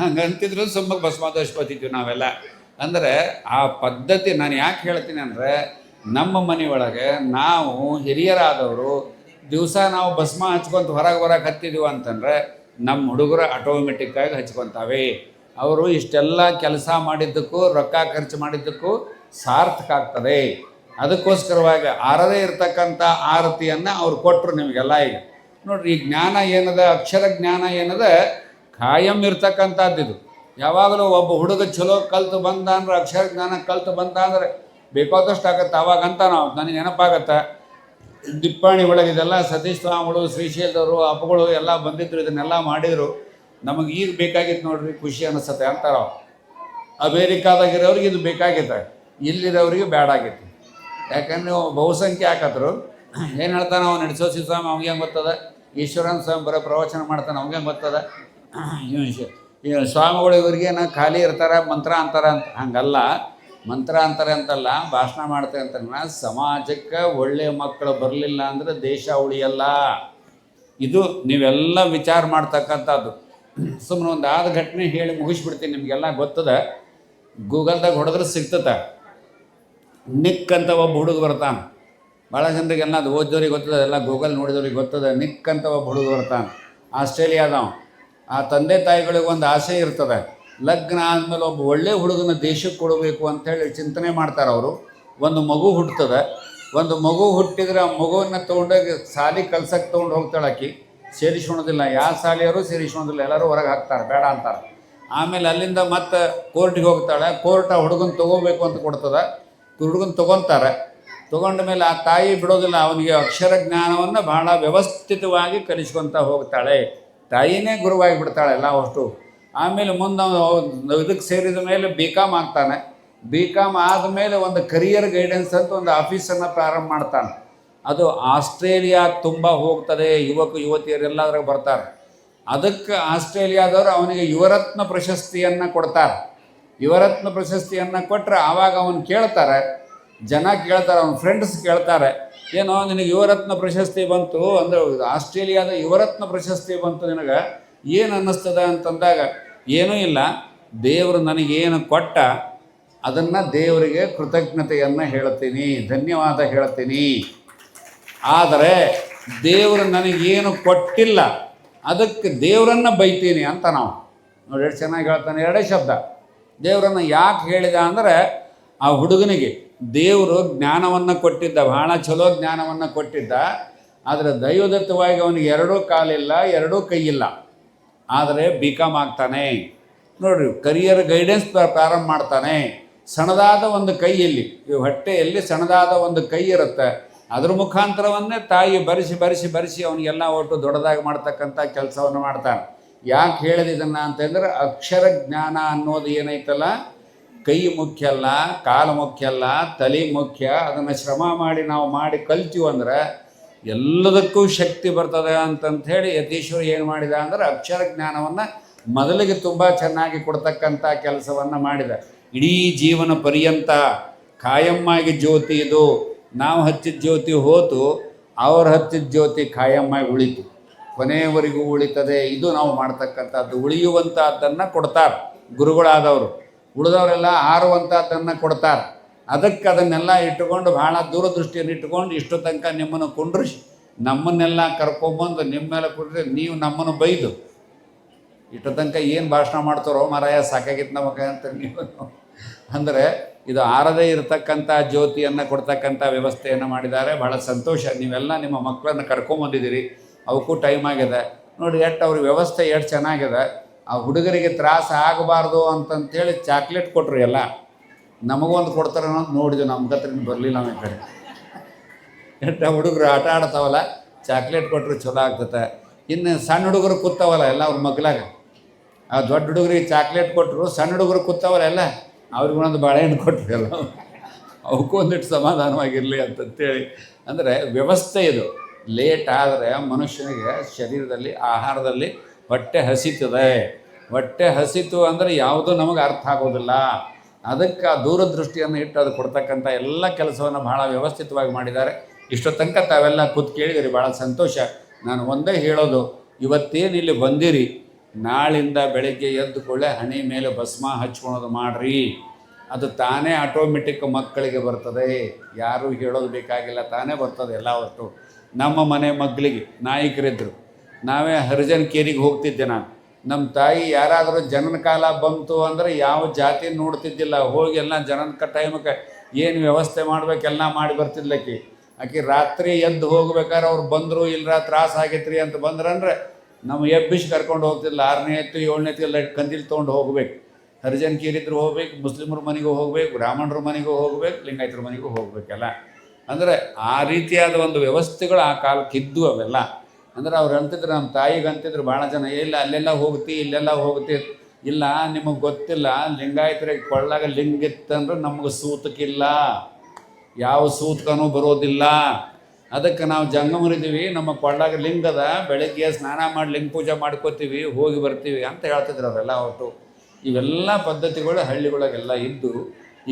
ಹಂಗೆ ಅಂತಿದ್ರು ಸುಮ್ಮನೆ ಭಸ್ಮಾದೋಷ್ಪತಿದ್ವಿ ನಾವೆಲ್ಲ. ಅಂದರೆ ಆ ಪದ್ಧತಿ ನಾನು ಯಾಕೆ ಹೇಳ್ತೀನಿ ಅಂದರೆ, ನಮ್ಮ ಮನೆಯೊಳಗೆ ನಾವು ಹಿರಿಯರಾದವರು ದಿವಸ ನಾವು ಭಸ್ಮ ಹಚ್ಕೊಂತ ಹೊರಗೆ ಹೊರಗೆ ಹತ್ತಿದೀವಿ ಅಂತಂದರೆ ನಮ್ಮ ಹುಡುಗರು ಆಟೋಮೆಟಿಕ್ಕಾಗಿ ಹಚ್ಕೊತಾವೆ. ಅವರು ಇಷ್ಟೆಲ್ಲ ಕೆಲಸ ಮಾಡಿದ್ದಕ್ಕೂ, ರೊಕ್ಕ ಖರ್ಚು ಮಾಡಿದ್ದಕ್ಕೂ ಸಾರ್ಥಕ ಆಗ್ತದೆ. ಅದಕ್ಕೋಸ್ಕರವಾಗಿ ಆರದೇ ಇರತಕ್ಕಂಥ ಆರತಿಯನ್ನು ಅವ್ರು ಕೊಟ್ಟರು ನಿಮಗೆಲ್ಲ ಈಗ. ನೋಡ್ರಿ, ಈ ಜ್ಞಾನ ಏನದ, ಅಕ್ಷರ ಜ್ಞಾನ ಏನದ ಕಾಯಂ ಇದು. ಯಾವಾಗಲೂ ಒಬ್ಬ ಹುಡುಗ ಚಲೋ ಕಲ್ತು ಬಂದ ಅಂದ್ರೆ, ಅಕ್ಷರ ಜ್ಞಾನ ಕಲ್ತು ಬಂದ ಅಂದ್ರೆ ಬೇಕಾದಷ್ಟು ಆಗತ್ತೆ. ಅವಾಗಂತ ನಾವು, ನನಗೆ ನೆನಪಾಗತ್ತೆ. ದಿಪ್ಪಾಣಿ ಒಳಗೆ ಇದೆಲ್ಲ, ಸತೀಶ್ ಸ್ವಾಮಿಗಳು, ಶ್ರೀಶೈಲದವರು, ಅಪ್ಪಗಳು ಎಲ್ಲ ಬಂದಿದ್ರು, ಇದನ್ನೆಲ್ಲ ಮಾಡಿದರು. ನಮಗೆ ಈಗ ಬೇಕಾಗಿತ್ತು ನೋಡ್ರಿ, ಖುಷಿ ಅನಿಸತ್ತೆ ಅಂತಾರೆ ಅಮೇರಿಕಾದಾಗಿರೋರಿಗೆ ಇದು ಬೇಕಾಗಿತ್ತು. ಇಲ್ಲಿರೋರಿಗೆ ಬೇಡ ಆಗೈತಿ ಯಾಕಂದ್ರೆ, ಬಹುಸಂಖ್ಯೆ ಹಾಕತ್ರು ಏನು ಹೇಳ್ತಾನೆ ಅವ್ನು ನಡೆಸೋ ಸ್ವಾಮಿ, ಅವ್ನಿಗೆ ಹೆಂಗೆ ಗೊತ್ತದ? ಈಶ್ವರನ ಸ್ವಾಮಿ ಬರೋ ಪ್ರವಚನ ಮಾಡ್ತಾನೆ, ಅವ್ನಿಗೆ ಹೆಂಗೆ ಗೊತ್ತದ? ಸ್ವಾಮಿಗಳು ಇವ್ರಿಗೆ ಇವ್ರಿಗೇನ ಖಾಲಿ ಇರ್ತಾರೆ, ಮಂತ್ರ ಅಂತಾರೆ ಅಂತ. ಹಂಗಲ್ಲ. ಮಂತ್ರ ಅಂತಾರೆ ಅಂತಲ್ಲ, ಭಾಷಣ ಮಾಡ್ತಾರೆ ಅಂತ ಸಮಾಜಕ್ಕೆ ಒಳ್ಳೆಯ ಮಕ್ಕಳು ಬರಲಿಲ್ಲ ಅಂದರೆ ದೇಶ ಉಳಿಯಲ್ಲ. ಇದು ನೀವೆಲ್ಲ ವಿಚಾರ ಮಾಡ್ತಕ್ಕಂಥದ್ದು. ಸುಮ್ಮನೆ ಒಂದು ಆದ ಘಟನೆ ಹೇಳಿ ಮುಗಿಸ್ಬಿಡ್ತೀನಿ, ನಿಮಗೆಲ್ಲ ಗೊತ್ತದ? ಗೂಗಲ್ದಾಗ ಹೊಡೆದ್ರೆ ಸಿಗ್ತದೆ. ನಿಕ್ ಅಂತ ಒಬ್ಬ ಹುಡುಗ ಬರ್ತಾನೆ. ಭಾಳ ಜನರಿಗೆಲ್ಲ ಅದು ಓದಿದವ್ರಿಗೆ ಗೊತ್ತದ ಎಲ್ಲ ಗೂಗಲ್ ನೋಡಿದವ್ರಿಗೆ ಗೊತ್ತದ ನಿಕ್ ಅಂತ ಒಬ್ಬ ಹುಡುಗ ಬರ್ತಾನೆ. ಆಸ್ಟ್ರೇಲಿಯಾದವ ಆ ತಂದೆ ತಾಯಿಗಳಿಗೆ ಒಂದು ಆಸೆ ಇರ್ತದೆ. ಲಗ್ನ ಆದಮೇಲೆ ಒಬ್ಬ ಒಳ್ಳೆ ಹುಡುಗನ ದೇಶಕ್ಕೆ ಕೊಡಬೇಕು ಅಂತೇಳಿ ಚಿಂತನೆ ಮಾಡ್ತಾರೆ ಅವರು. ಒಂದು ಮಗು ಹುಟ್ಟುತ್ತದೆ ಒಂದು ಮಗು ಹುಟ್ಟಿದ್ರೆ ಆ ಮಗುವನ್ನು ತೊಗೊಂಡೋಗಿ ಸಾಲಿ ಕಲ್ಸಕ್ಕೆ ತೊಗೊಂಡು ಹೋಗ್ತಾಳೆ ಆಕಿ. ಸೇರಿಸ್ಕೊಳೋದಿಲ್ಲ ಯಾವ ಶಾಲೆಯವರು ಸೇರಿಸ್ಕೊಳೋದಿಲ್ಲ ಎಲ್ಲರೂ ಹೊರಗೆ ಹಾಕ್ತಾರೆ, ಬೇಡ ಅಂತಾರೆ. ಆಮೇಲೆ ಅಲ್ಲಿಂದ ಮತ್ತೆ ಕೋರ್ಟಿಗೆ ಹೋಗ್ತಾಳೆ. ಕೋರ್ಟ್ ಆ ಹುಡುಗನ ತೊಗೋಬೇಕು ಅಂತ ಕೊಡ್ತದೆ. ಹುಡುಗನ ತೊಗೊತಾರೆ. ತೊಗೊಂಡ ಮೇಲೆ ಆ ತಾಯಿ ಬಿಡೋದಿಲ್ಲ. ಅವನಿಗೆ ಅಕ್ಷರ ಜ್ಞಾನವನ್ನು ಬಹಳ ವ್ಯವಸ್ಥಿತವಾಗಿ ಕಲಿಸ್ಕೊತ ಹೋಗ್ತಾಳೆ. ತಾಯಿನೇ ಗುರುವಾಗಿ ಬಿಡ್ತಾಳೆ ಎಲ್ಲ ಅಷ್ಟು. ಆಮೇಲೆ ಮುಂದೆ ಅವನು ಇದಕ್ಕೆ ಸೇರಿದ ಮೇಲೆ ಬಿ ಕಾಮ್ ಆಗ್ತಾನೆ. ಬಿ ಕಾಮ್ ಆದಮೇಲೆ ಒಂದು ಕರಿಯರ್ ಗೈಡೆನ್ಸ್ ಅಂತ ಒಂದು ಆಫೀಸನ್ನು ಪ್ರಾರಂಭ ಮಾಡ್ತಾನೆ. ಅದು ಆಸ್ಟ್ರೇಲಿಯಾ ತುಂಬ ಹೋಗ್ತದೆ. ಯುವಕ ಯುವತಿಯರೆಲ್ಲದ್ರಾಗ ಬರ್ತಾರೆ. ಅದಕ್ಕೆ ಆಸ್ಟ್ರೇಲಿಯಾದವರು ಅವನಿಗೆ ಯುವರತ್ನ ಪ್ರಶಸ್ತಿಯನ್ನು ಕೊಡ್ತಾರೆ. ಯುವರತ್ನ ಪ್ರಶಸ್ತಿಯನ್ನು ಕೊಟ್ಟರೆ ಆವಾಗ ಅವನು ಕೇಳ್ತಾರೆ ಜನ ಕೇಳ್ತಾರೆ, ಅವ್ನ ಫ್ರೆಂಡ್ಸ್ ಕೇಳ್ತಾರೆ. ಏನೋ ನಿನಗೆ ಯುವರತ್ನ ಪ್ರಶಸ್ತಿ ಬಂತು ಅಂದರೆ ಆಸ್ಟ್ರೇಲಿಯಾದ ಯುವರತ್ನ ಪ್ರಶಸ್ತಿ ಬಂತು ನಿನಗೆ, ಏನು ಅನ್ನಿಸ್ತದ ಅಂತಂದಾಗ, ಏನೂ ಇಲ್ಲ. ದೇವರು ನನಗೇನು ಕೊಟ್ಟ, ಅದನ್ನು ದೇವರಿಗೆ ಕೃತಜ್ಞತೆಯನ್ನು ಹೇಳ್ತೀನಿ, ಧನ್ಯವಾದ ಹೇಳ್ತೀನಿ. ಆದರೆ ದೇವರು ನನಗೇನು ಕೊಟ್ಟಿಲ್ಲ, ಅದಕ್ಕೆ ದೇವರನ್ನು ಬೈತೀನಿ ಅಂತ ನಾವು. ನೋಡಿ ಚೆನ್ನಾಗಿ ಹೇಳ್ತಾನೆ, ಎರಡೇ ಶಬ್ದ. ದೇವರನ್ನು ಯಾಕೆ ಹೇಳಿದ ಅಂದರೆ, ಆ ಹುಡುಗನಿಗೆ ದೇವರು ಜ್ಞಾನವನ್ನು ಕೊಟ್ಟಿದ್ದ, ಬಹಳ ಚಲೋ ಜ್ಞಾನವನ್ನು ಕೊಟ್ಟಿದ್ದ, ಆದರೆ ದೈವದತ್ತವಾಗಿ ಅವನಿಗೆ ಎರಡೂ ಕಾಲಿಲ್ಲ, ಎರಡೂ ಕೈಯಿಲ್ಲ. ಆದರೆ ಬಿ ಕಾಮ್ ಆಗ್ತಾನೆ. ನೋಡ್ರಿ ಕರಿಯರ್ ಗೈಡೆನ್ಸ್ ಪ್ರಾರಂಭ ಮಾಡ್ತಾನೆ. ಸಣದಾದ ಒಂದು ಕೈಯಲ್ಲಿ ಈ ಹೊಟ್ಟೆಯಲ್ಲಿ ಸಣದಾದ ಒಂದು ಕೈ ಇರುತ್ತೆ. ಅದ್ರ ಮುಖಾಂತರವನ್ನೇ ತಾಯಿ ಬರೆಸಿ ಬರೆಸಿ ಬರೆಸಿ ಅವನಿಗೆಲ್ಲ ಒಟ್ಟು ದೊಡ್ಡದಾಗಿ ಮಾಡ್ತಕ್ಕಂಥ ಕೆಲಸವನ್ನು ಮಾಡ್ತಾನೆ. ಯಾಕೆ ಹೇಳಿದ ಇದನ್ನು ಅಂತಂದ್ರೆ, ಅಕ್ಷರ ಜ್ಞಾನ ಅನ್ನೋದು ಏನೈತಲ್ಲ ಕೈ ಮುಖ್ಯ ಅಲ್ಲ, ಕಾಲು ಮುಖ್ಯ ಅಲ್ಲ, ತಲೆ ಮುಖ್ಯ, ಅದನ್ನು ಶ್ರಮ ಮಾಡಿ ನಾವು ಮಾಡಿ ಕಲ್ತೀವಂದ್ರೆ ಎಲ್ಲದಕ್ಕೂ ಶಕ್ತಿ ಬರ್ತದೆ ಅಂತಂತ ಹೇಳಿ ಯತೀಶ್ವರ ಏನು ಮಾಡಿದ ಅಂದ್ರೆ ಅಕ್ಷರ ಜ್ಞಾನವನ್ನು ಮೊದಲಿಗೆ ತುಂಬ ಚೆನ್ನಾಗಿ ಕೊಡ್ತಕ್ಕಂಥ ಕೆಲಸವನ್ನು ಮಾಡಿದ. ಇಡೀ ಜೀವನ ಪರ್ಯಂತ ಕಾಯಮ್ಮಾಗಿ ಜ್ಯೋತಿ ಇದು. ನಾವು ಹಚ್ಚಿದ ಜ್ಯೋತಿ ಹೋತು, ಅವ್ರು ಹಚ್ಚಿದ ಜ್ಯೋತಿ ಕಾಯಮ್ಮಾಗಿ ಉಳಿತು. ಕೊನೆಯವರೆಗೂ ಉಳಿತದೆ, ಇದು ನಾವು ಮಾಡ್ತಕ್ಕಂಥದ್ದು ಉಳಿಯುವಂಥದ್ದನ್ನು ಕೊಡ್ತಾರೆ ಗುರುಗಳಾದವರು. ಉಳಿದವರೆಲ್ಲ ಆರುವಂಥದ್ದನ್ನು ಕೊಡ್ತಾರೆ. ಅದಕ್ಕೆ ಅದನ್ನೆಲ್ಲ ಇಟ್ಟುಕೊಂಡು ಭಾಳ ದೂರದೃಷ್ಟಿಯನ್ನು ಇಟ್ಟುಕೊಂಡು ಇಷ್ಟು ತನಕ ನಿಮ್ಮನ್ನು ಕುಂಡ್ರಿಸಿ, ನಮ್ಮನ್ನೆಲ್ಲ ಕರ್ಕೊಂಬಂದು ನಿಮ್ಮ ಮೇಲೆ ಕುಡಿದ್ರೆ ನೀವು ನಮ್ಮನ್ನು ಬೈದು. ಇಷ್ಟು ತನಕ ಏನು ಭಾಷಣ ಮಾಡ್ತಾರೋ ಮಾರಾಯ, ಸಾಕಾಗಿತ್ತು ನಮಗೆ ಅಂತ ನೀವು ಅಂದರೆ ಇದು ಆರದೇ ಇರತಕ್ಕಂಥ ಜ್ಯೋತಿಯನ್ನು ಕೊಡ್ತಕ್ಕಂಥ ವ್ಯವಸ್ಥೆಯನ್ನು ಮಾಡಿದ್ದಾರೆ. ಭಾಳ ಸಂತೋಷ. ನೀವೆಲ್ಲ ನಿಮ್ಮ ಮಕ್ಕಳನ್ನು ಕರ್ಕೊಂಬಂದಿದ್ದೀರಿ ಅವಕ್ಕೂ ಟೈಮ್ ಆಗಿದೆ. ನೋಡಿ ಎಷ್ಟು ಅವ್ರ ವ್ಯವಸ್ಥೆ ಎಷ್ಟು ಚೆನ್ನಾಗಿದೆ. ಆ ಹುಡುಗರಿಗೆ ತ್ರಾಸ ಆಗಬಾರ್ದು ಅಂತಂತೇಳಿ ಚಾಕ್ಲೇಟ್ ಕೊಟ್ಟರು ಎಲ್ಲ. ನಮಗೊಂದು ಕೊಡ್ತಾರೆ ನೋಡಿದ್ವಿ ನಮ್ಮ ಹತ್ರ ಬರಲಿಲ್ಲ ನಮ್ಮ ಕಡೆ. ಎಂಟ ಹುಡುಗರು ಆಟ ಆಡ್ತಾವಲ್ಲ, ಚಾಕ್ಲೇಟ್ ಕೊಟ್ಟರು ಚಲೋ ಆಗ್ತದೆ ಇನ್ನು ಸಣ್ಣ ಹುಡುಗರು ಕೂತಾವಲ್ಲ ಎಲ್ಲ ಅವ್ರ ಮಗ್ಲಾಗ. ಆ ದೊಡ್ಡ ಹುಡುಗರಿಗೆ ಚಾಕ್ಲೇಟ್ ಕೊಟ್ಟರು ಸಣ್ಣ ಹುಡುಗರು ಕೂತಾವಲ್ಲ ಎಲ್ಲ, ಅವ್ರಿಗೆ ಒಂದೊಂದು ಬಾಳೆಹಣ್ಣು ಕೊಟ್ಟರು ಎಲ್ಲ. ಅವಕ್ಕೂ ಒಂದಿಟ್ಟು ಸಮಾಧಾನವಾಗಿರಲಿ ಅಂತಂತೇಳಿ. ಅಂದರೆ ವ್ಯವಸ್ಥೆ ಇದು. ಲೇಟ್ ಆದರೆ ಮನುಷ್ಯನಿಗೆ ಶರೀರದಲ್ಲಿ, ಆಹಾರದಲ್ಲಿ ಹೊಟ್ಟೆ ಹಸಿತದೆ. ಹೊಟ್ಟೆ ಹಸಿತು ಅಂದರೆ ಯಾವುದೂ ನಮಗೆ ಅರ್ಥ ಆಗೋದಿಲ್ಲ. ಅದಕ್ಕೆ ಆ ದೂರದೃಷ್ಟಿಯನ್ನು ಇಟ್ಟು ಅದು ಕೊಡ್ತಕ್ಕಂಥ ಎಲ್ಲ ಕೆಲಸವನ್ನು ಬಹಳ ವ್ಯವಸ್ಥಿತವಾಗಿ ಮಾಡಿದ್ದಾರೆ. ಇಷ್ಟೋ ತನಕ ತಾವೆಲ್ಲ ಕೂತ್ ಕೇಳಿದಿರಿ ಭಾಳ ಸಂತೋಷ. ನಾನು ಒಂದೇ ಹೇಳೋದು, ಇವತ್ತೇನು ಇಲ್ಲಿ ಬಂದಿರಿ? ನಾಳಿಂದ ಬೆಳಗ್ಗೆ ಎದ್ದು ಕೊಳ್ಳೆ ಹಣೆ ಮೇಲೆ ಭಸ್ಮ ಹಚ್ಕೊಳೋದು ಮಾಡ್ರಿ. ಅದು ತಾನೇ ಆಟೋಮೆಟಿಕ್ ಮಕ್ಕಳಿಗೆ ಬರ್ತದೆ. ಯಾರೂ ಹೇಳೋದು ಬೇಕಾಗಿಲ್ಲ, ತಾನೇ ಬರ್ತದೆ ಎಲ್ಲ ಹೊತ್ತು ನಮ್ಮ ಮನೆ ಮಕ್ಕಳಿಗೆ ನಾಯಕರಿದ್ದರು ನಾವೇ ಹರಿಜನ್ ಕೇರಿಗೆ ಹೋಗ್ತಿದ್ದೆ ನಾನು. ನಮ್ಮ ತಾಯಿ ಯಾರಾದರೂ ಜನನ ಕಾಲ ಬಂತು ಅಂದರೆ ಯಾವ ಜಾತಿ ನೋಡ್ತಿದ್ದಿಲ್ಲ. ಹೋಗಿ ಎಲ್ಲ ಜನನ ಟೈಮಕ್ಕೆ ಏನು ವ್ಯವಸ್ಥೆ ಮಾಡ್ಬೇಕೆಲ್ಲ ಮಾಡಿ ಬರ್ತಿದ್ಲಕ್ಕಿ. ಆಕೆ ರಾತ್ರಿ ಎದ್ದು ಹೋಗ್ಬೇಕಾದ್ರೆ ಅವ್ರು ಬಂದರು ಇಲ್ಲರ ತ್ರಾಸ ಆಗೈತ್ರಿ ಅಂತ ಬಂದ್ರಂದ್ರೆ ನಮ್ಮ ಎಬ್ಬಿಸಿ ಕರ್ಕೊಂಡು ಹೋಗ್ತಿಲ್ಲ ಆರನೇ ಎತ್ತು, ಏಳನೇ ಎಲ್ಲ ಕಂದಿಲ್ ತೊಗೊಂಡು ಹೋಗ್ಬೇಕು. ಹರಿಜನ್ ಕೀರಿದ್ರು ಹೋಗ್ಬೇಕು, ಮುಸ್ಲಿಮರ ಮನೆಗೂ ಹೋಗ್ಬೇಕು, ಬ್ರಾಹ್ಮಣರ ಮನೆಗೂ ಹೋಗ್ಬೇಕು, ಲಿಂಗಾಯತರ ಮನೆಗೂ ಹೋಗ್ಬೇಕಲ್ಲ. ಅಂದರೆ ಆ ರೀತಿಯಾದ ಒಂದು ವ್ಯವಸ್ಥೆಗಳು ಆ ಕಾಲಕ್ಕೆ ಇದ್ದು ಅವೆಲ್ಲ. ಅಂದ್ರೆ ಅವ್ರು ಅಂತಿದ್ರು, ನಮ್ಮ ತಾಯಿಗೆ ಅಂತಿದ್ರು ಭಾಳ ಜನ ಇಲ್ಲ, ಅಲ್ಲೆಲ್ಲ ಹೋಗ್ತಿ ಇಲ್ಲೆಲ್ಲ ಹೋಗ್ತಿ ಇಲ್ಲ, ನಿಮಗೆ ಗೊತ್ತಿಲ್ಲ, ಲಿಂಗಾಯತರಿಗೆ ಕೊಳ್ಳಾಗ ಲಿಂಗ ಇತ್ತಂದ್ರೆ ನಮಗೆ ಸೂತಕ್ಕಿಲ್ಲ ಯಾವ ಸೂತಕನೂ ಬರೋದಿಲ್ಲ. ಅದಕ್ಕೆ ನಾವು ಜಂಗಮರಿದ್ದೀವಿ ನಮ್ಮ ಕೊಳ್ಳಾಗ ಲಿಂಗದ ಬೆಳಗ್ಗೆ ಸ್ನಾನ ಮಾಡಿ ಲಿಂಗ ಪೂಜೆ ಮಾಡ್ಕೋತೀವಿ, ಹೋಗಿ ಬರ್ತೀವಿ ಅಂತ ಹೇಳ್ತಿದ್ರು ಅವರೆಲ್ಲ ಒಟ್ಟು. ಇವೆಲ್ಲ ಪದ್ಧತಿಗಳು ಹಳ್ಳಿಗಳಾಗೆಲ್ಲ ಇದ್ದು,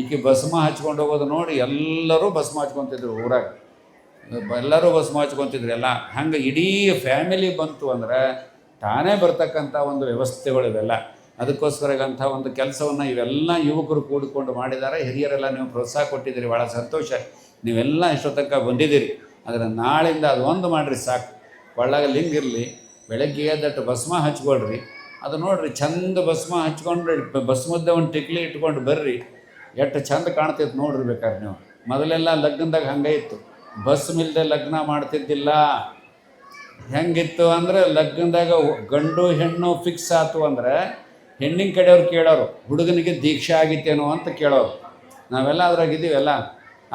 ಈಕೆ ಭಸ್ಮ ಹಚ್ಕೊಂಡು ಹೋಗೋದು ನೋಡಿ ಎಲ್ಲರೂ ಭಸ್ಮ ಹಚ್ಕೊತಿದ್ರು ಊರಾಗ. ಎಲ್ಲರೂ ಭಸ್ಮ ಹಚ್ಕೊತಿದ್ರು ಎಲ್ಲ. ಹಂಗೆ ಇಡೀ ಫ್ಯಾಮಿಲಿ ಬಂತು ಅಂದ್ರೆ ತಾನೇ ಬರ್ತಕ್ಕಂಥ ಒಂದು ವ್ಯವಸ್ಥೆಗಳು ಇವೆಲ್ಲ. ಅದಕ್ಕೋಸ್ಕರ ಅಂಥ ಒಂದು ಕೆಲಸವನ್ನು ಇವೆಲ್ಲ ಯುವಕರು ಕೂಡಿಕೊಂಡು ಮಾಡಿದ್ದಾರೆ. ಹಿರಿಯರೆಲ್ಲ ನೀವು ಪ್ರೋತ್ಸಾಹ ಕೊಟ್ಟಿದ್ದೀರಿ ಭಾಳ ಸಂತೋಷ. ನೀವೆಲ್ಲ ಇಷ್ಟೊತ್ತಕ್ಕ ಬಂದಿದ್ದೀರಿ. ಆದರೆ ನಾಳಿಂದ ಅದು ಒಂದು ಮಾಡಿರಿ ಸಾಕು. ಒಳ್ಳಾಗ ಲಿಂಗ ಇರಲಿ ಬೆಳಗ್ಗೆ ಎದ್ದಟ್ಟು ಭಸ್ಮ ಹಚ್ಕೊಳ್ರಿ. ಅದು ನೋಡ್ರಿ, ಚಂದ ಭಸ್ಮ ಹಚ್ಕೊಂಡ್ರೆ ಭಸ್ಮದ್ದ ಒಂದು ಟಿಕ್ಲಿ ಇಟ್ಕೊಂಡು ಬರ್ರಿ. ಎಷ್ಟು ಚಂದ ಕಾಣ್ತೈತೆ ನೋಡ್ರಿ ಬೇಕಾದ್ರೆ ನೀವು. ಮೊದಲೆಲ್ಲ ಲಗ್ನದಾಗ ಹಂಗೆ ಇತ್ತು. ಭಸ್ಮ ಇಲ್ಲದೆ ಲಗ್ನ ಮಾಡ್ತಿದ್ದಿಲ್ಲ. ಹೆಂಗಿತ್ತು ಅಂದ್ರೆ ಲಗ್ನದಾಗ ಗಂಡು ಹೆಣ್ಣು ಫಿಕ್ಸ್ ಆಯ್ತು ಅಂದರೆ ಹೆಣ್ಣಿನ ಕಡೆಯವ್ರು ಕೇಳೋರು, ಹುಡುಗನಿಗೆ ದೀಕ್ಷೆ ಆಗಿತ್ತೇನೋ ಅಂತ ಕೇಳೋರು. ನಾವೆಲ್ಲ ಅದ್ರಾಗಿದ್ದೀವಲ್ಲ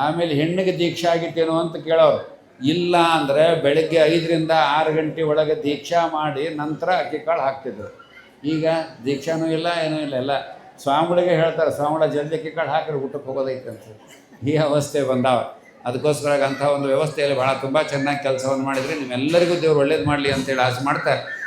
ಆಮೇಲೆ ಹೆಣ್ಣಿಗೆ ದೀಕ್ಷೆ ಆಗಿತ್ತೇನೋ ಅಂತ ಕೇಳೋರು. ಇಲ್ಲ ಅಂದರೆ ಬೆಳಗ್ಗೆ ಐದರಿಂದ ಆರು ಗಂಟೆ ಒಳಗೆ ದೀಕ್ಷಾ ಮಾಡಿ ನಂತರ ಅಕ್ಕಿ ಕಾಳು ಹಾಕ್ತಿದ್ರು. ಈಗ ದೀಕ್ಷಾನೂ ಇಲ್ಲ, ಏನೂ ಇಲ್ಲ, ಎಲ್ಲ ಸ್ವಾಮಿಗಳಿಗೆ ಹೇಳ್ತಾರೆ, ಸ್ವಾಮಿಗಳ ಜಲ್ದಿ ಅಕ್ಕಿ ಕಾಳು ಹಾಕಿದ್ರೆ ಊಟಕ್ಕೆ ಹೋಗೋದೈತೆ ಅಂತ. ಈ ಅವಸ್ಥೆ ಬಂದಾವ. ಅದಕ್ಕೋಸ್ಕರ ಅಂಥ ಒಂದು ವ್ಯವಸ್ಥೆಯಲ್ಲಿ ಭಾಳ ತುಂಬ ಚೆನ್ನಾಗಿ ಕೆಲಸವನ್ನು ಮಾಡಿದರೆ ನಿಮ್ಮೆಲ್ಲರಿಗೂ ದೇವ್ರು ಒಳ್ಳೇದು ಮಾಡಲಿ ಅಂತೇಳಿ ಆಸೆ ಮಾಡ್ತಾರೆ.